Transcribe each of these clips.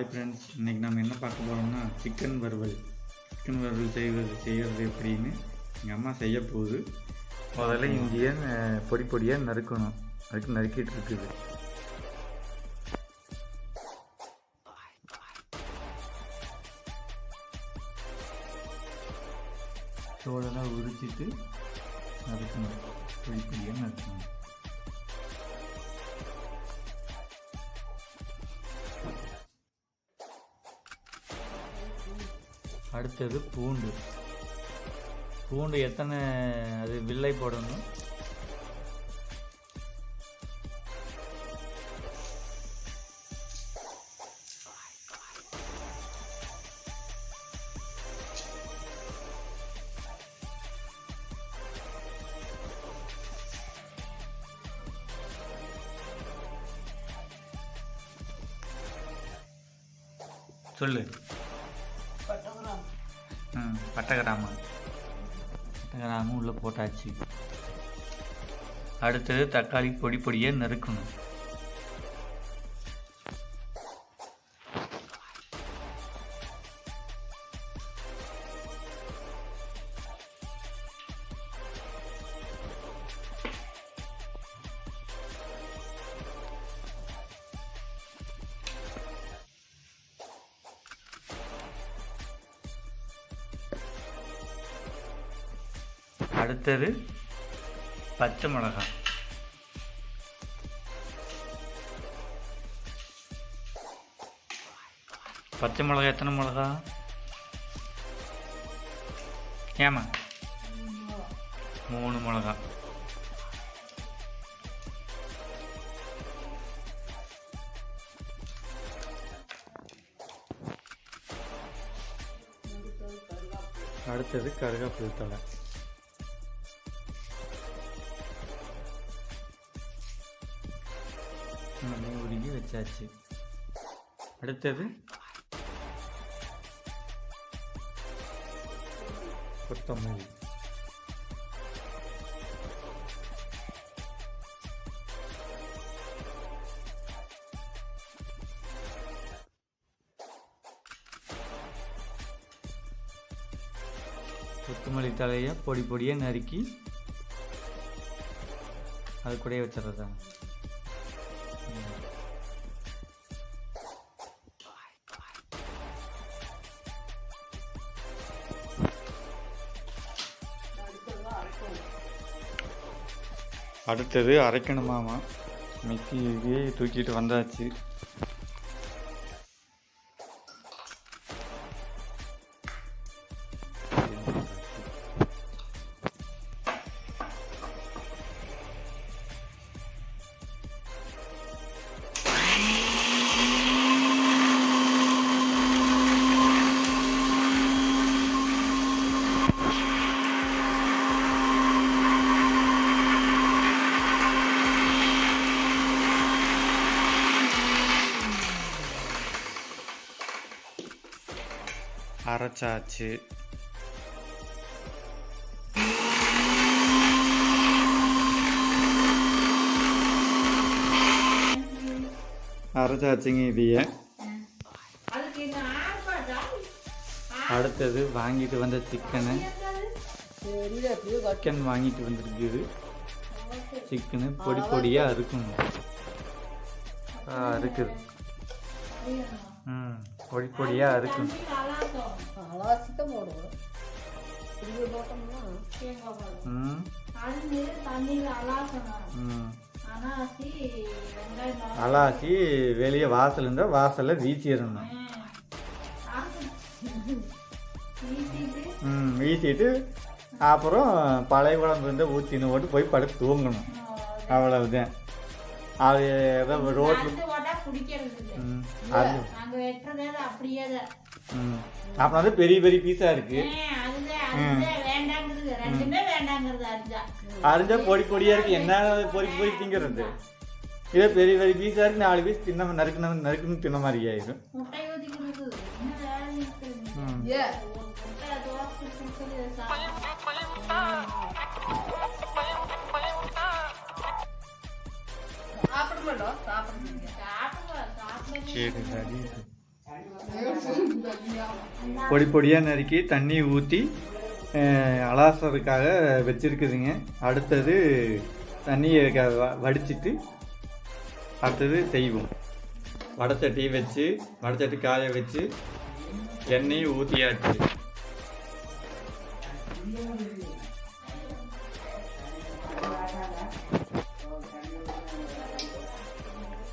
Hi friends இன்றைக்கி நம்ம என்ன பார்க்க போகிறோம்னா சிக்கன் வறுவல். சிக்கன் வறுவல் செய்வது செய்கிறது எப்படின்னு எங்கள் அம்மா செய்ய போகுது. முதல்ல இங்கேயே பொடி பொடியாக நறுக்கணும். அதுக்கு நறுக்கிட்டு இருக்குது. தோலெல்லாம் உரிச்சிட்டு நறுக்கணும். பொடி பொடியாக நறுக்கணும். அடுத்தது பூண்டு. பூண்டு எத்தனை அது வில்லை போடணும். சொல்லு. பட்டகிராமம் பட்டகிராமம் உள்ளே போட்டாச்சு. அடுத்தது தக்காளி பொடி பொடியாக நறுக்கணும். அடுத்தது பச்சை மிளகாய். பச்சை மிளகாய் எத்தனை மிளகா? ஏமா மூணு மிளகா. அடுத்தது கருவேப்பிலை தலை வச்சாச்சு. அடுத்தது? கொத்தமல்லி. கொத்தமல்லி தலையை பொடி பொடியாக நறுக்கி அது கூடயே வச்சிடுறதா அடுத்தது அரைக்கணுமாமா? மிக்சிக்கு தூக்கிட்டு வந்தாச்சு. அரைச்சாச்சு அரைச்சாச்சுங்க இதைய. அடுத்தது வாங்கிட்டு வந்த சிக்கனை. சிக்கன் வாங்கிட்டு வந்திருக்குது. சிக்கனு பொடி பொடியாக அறுக்கணும் அறுக்குது ம் பொடி பொடியாக அறுக்கணும் அலாசிக்க போடுவோம். இப்படியே போட்டோம்னா ம். அது தண்ணியில் அலாசணும். ம். அலாசி வெளியே வாசல் இருந்தால் வாசலில் வீசிடணும். ம். வீசிட்டு. அப்புறம் பழைய குழம்பு இருந்தால் ஊற்றின்னு போட்டு போய் படுத்து தூங்கணும். அவ்வளவுதான். அது ஏதோ ரோட்டில் அது. அப்படியே அப்புறம் பெரிய பெரிய ரெண்டுமே வேண்டாங்கிறது அரிஞ்சா அரிஞ்சா பொடி பொடியாக இருக்குது என்ன பொறி பொறி திங்கிறது? இதே பெரிய பெரிய பீஸாக இருக்குது நாலு பீஸ் தின்ன நறுக்கணும் நறுக்கணும் தின்ன மாதிரி ஆயிடும். சாப்பிடுங்க. சரி சரி. பொடி பொடியாக நறுக்கி தண்ணி ஊற்றி அலாசறதுக்காக வச்சுருக்குதுங்க. அடுத்தது தண்ணியை வடிச்சிட்டு அடுத்தது செய்வோம். வடச்சட்டி வச்சு வடச்சட்டி காய வச்சு எண்ணெய் ஊற்றியாச்சு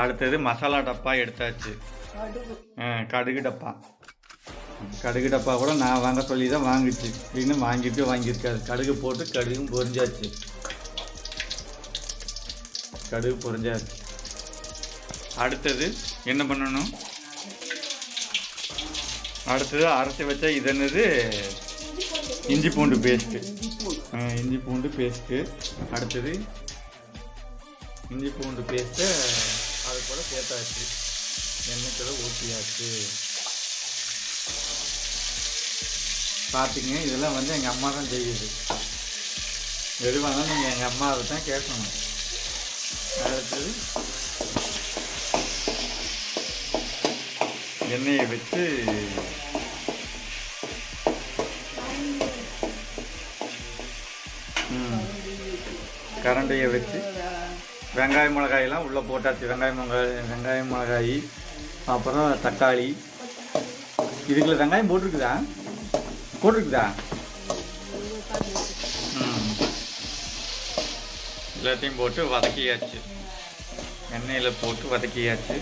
அடுத்தது மசாலா டப்பா எடுத்தாச்சு. கடுகு டப்பா. கடுகு டப்பா கூட நான் வாங்க சொல்லி தான் வாங்கிச்சு இன்னும் வாங்கிட்டு வாங்கியிருக்காரு. கடுகு போட்டு கடுகும் பொறிஞ்சாச்சு கடுகு பொறிஞ்சாச்சு அடுத்தது என்ன பண்ணணும்? அடுத்தது அரைச்சி வச்சா இது என்னது? இஞ்சி பூண்டு பேஸ்ட்டு இஞ்சி பூண்டு பேஸ்ட்டு அடுத்தது இஞ்சி பூண்டு பேஸ்ட்டை அது கூட சேர்த்தாச்சு. எண்ணெய்க்குள்ள ஊற்றியாச்சு பார்த்துங்க இதெல்லாம் வந்து எங்கள் அம்மா தான் செய்யுது. எதுவானாலும் நீங்கள் எங்கள் அம்மாவை தான் கேட்கணும். அடுத்தது எண்ணெயை வச்சு கரண்டையை கரண்டியை வச்சு வெங்காய மிளகாயெல்லாம் உள்ளே போட்டாச்சு. வெங்காய மிளகாய் வெங்காய மிளகாய் அப்புறம் தக்காளி. இதுக்குள்ள வெங்காயம் போட்டிருக்குதா? போட்டிருக்குதா எல்லாத்தையும் போட்டு வதக்கியாச்சு. எண்ணெயில் போட்டு வதக்கியாச்சு.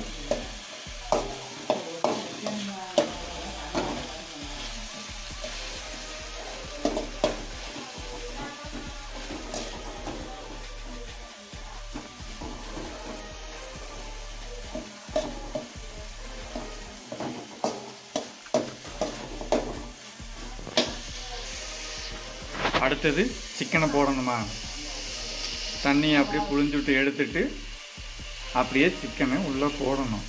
அடுத்தது சிக்கனை போடணுமா? தண்ணியை அப்படியே புழிஞ்சு விட்டு எடுத்துட்டு அப்படியே சிக்கனை உள்ளே போடணும்.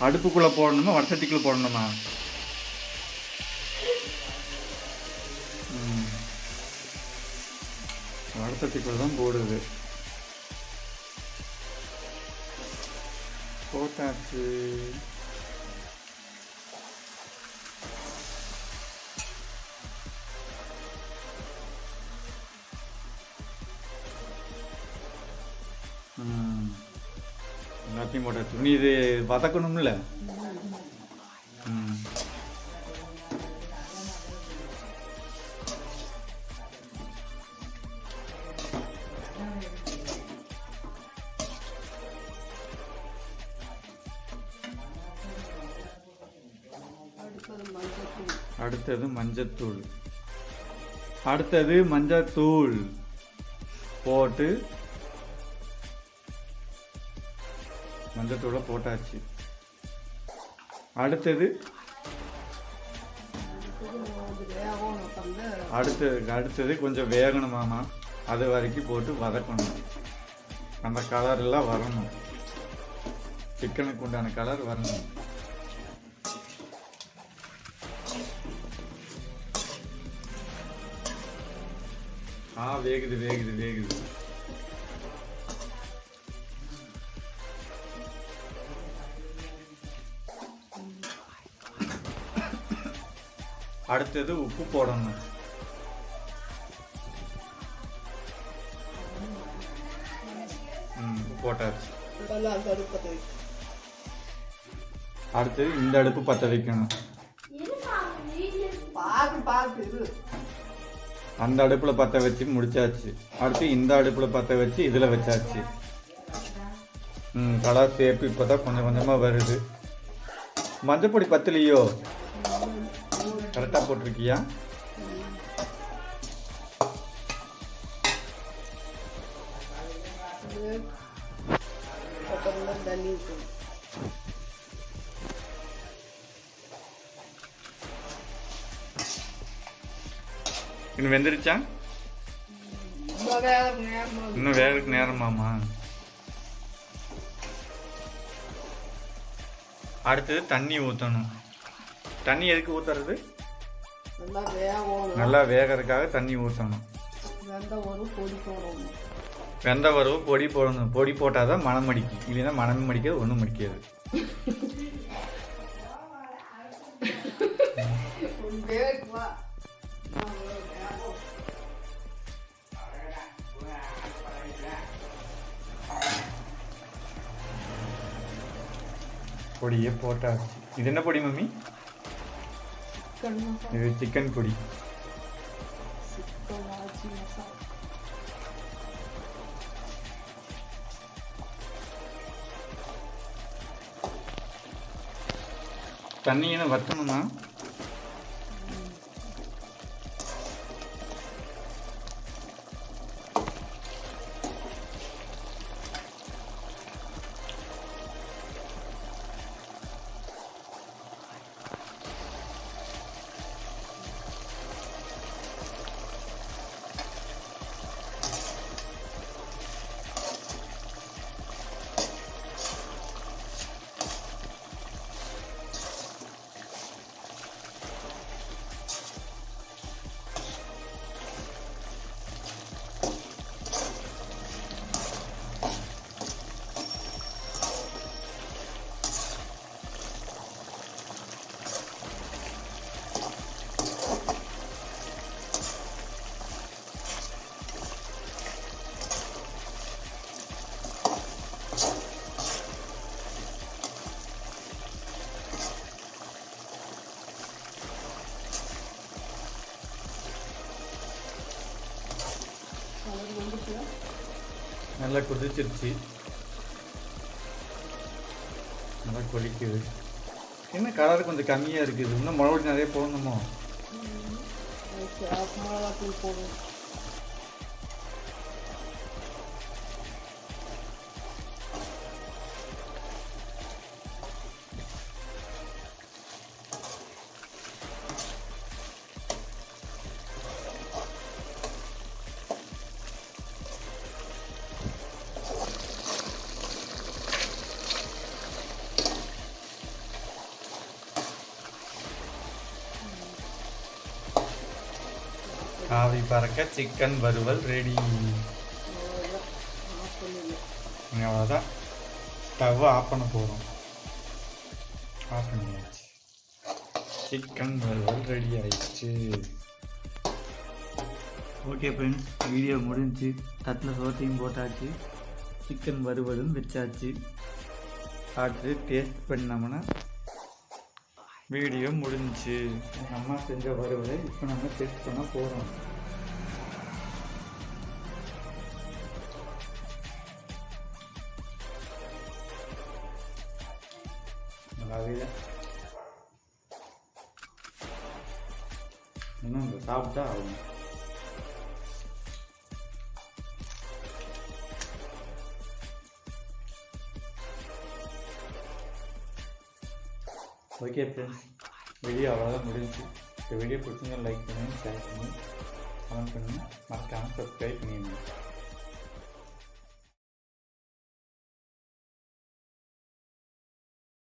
அடுப்புக்குள்ளே போடணுமா வருஷத்துக்குள்ளே போடணுமா? ம். தான் போடுது போட்டாச்சு. எல்லாத்தையும் போட்டாச்சு நீ இது வதக்கணும்ல? அடுத்தது அடுத்தது மஞ்சத்தூள். அடுத்தது மஞ்சத்தூள். போட்டு மஞ்சத்தூளை போட்டாச்சு. அடுத்தது? அடுத்தது அடுத்தது கொஞ்சம் வேகணுமாமா அது வரைக்கும் போட்டு வதக்கணும். அந்த கலர் எல்லாம் வரணும். சிக்கனுக்கு உண்டான கலர் வரணும். ஆ வேகுது வேகுது வேகுது. அடுத்தது உப்பு போடணும். போட்டாச்சு. அடுத்தது இந்த அடுப்பு பற்ற வைக்கணும். அந்த அடுப்பில் பற்ற வச்சு முடிச்சாச்சு. அடுத்து இந்த அடுப்பில் பற்ற வச்சு இதில் வச்சாச்சு. ம் கலர் சேப்பு இப்போ தான் கொஞ்சம் கொஞ்சமாக வருது. மஞ்சப்பொடி பத்தலையோ? கரெக்டாக போட்டிருக்கியா? இன்னும் வெந்துருச்சா? இன்னும் வேலைக்கு நேரமாமா அடுத்தது தண்ணி ஊற்றணும் தண்ணி எதுக்கு ஊற்றுறது நல்லா வேகணும். நல்லா வேகிறதுக்காக தண்ணி ஊற்றணும் வெந்த வரும் பொடி போடணும். வெந்த பொடி போடணும். பொடி போட்டால் தான் மனம் அடிக்கும் இல்லைன்னா மனம் அடிக்காது ஒன்றும் அடிக்காது பொடியே போட்டாச்சு. இது என்ன பொடி மம்மி? சிக்கன் மசாலா இது சிக்கன் பொடி சிக்கன் ஆச்சி மசாலா தண்ணியை வற்றணுமா நல்லா கொதிச்சிருச்சு நல்லா கொதிக்குது என்ன கலர் கொஞ்சம் கம்மியாக இருக்குது இன்னும் மிளகு நிறைய போடணுமோ மிளகாத்தூள் போடணும் காவி பறக்க சிக்கன் வறுவல் ரெடி அவ்வளோதான் ஸ்டவ் ஆஃப் பண்ண போகிறோம் ஆஃப் பண்ணியாச்சு. சிக்கன் வறுவல் ரெடி ஆயிடுச்சு. ஓகே ஃப்ரெண்ட்ஸ் வீடியோ முடிஞ்சு தட்டில் சோத்தையும் போட்டாச்சு. சிக்கன் வறுவலும் வச்சாச்சு. சாப்பிட்டு டேஸ்ட் பண்ணோம்னா வீடியோ முடிஞ்சு எங்கள் அம்மா செஞ்ச வறுவலை இப்போ நம்ம டெஸ்ட் பண்ண போகிறோம் நல்லாவே இன்னும் சாப்பிட்டா ஆகும். ஓகே ஃப்ரெண்ட்ஸ் வீடியோ அவ்வளோதான் முடிஞ்சு இந்த வீடியோ பிடிச்சிங்க லைக் பண்ணுங்கள் ஷேர் பண்ணுங்கள் கமெண்ட் பண்ணுங்கள் மறக்காமல் சப்ஸ்கிரைப் பண்ணிடுங்க.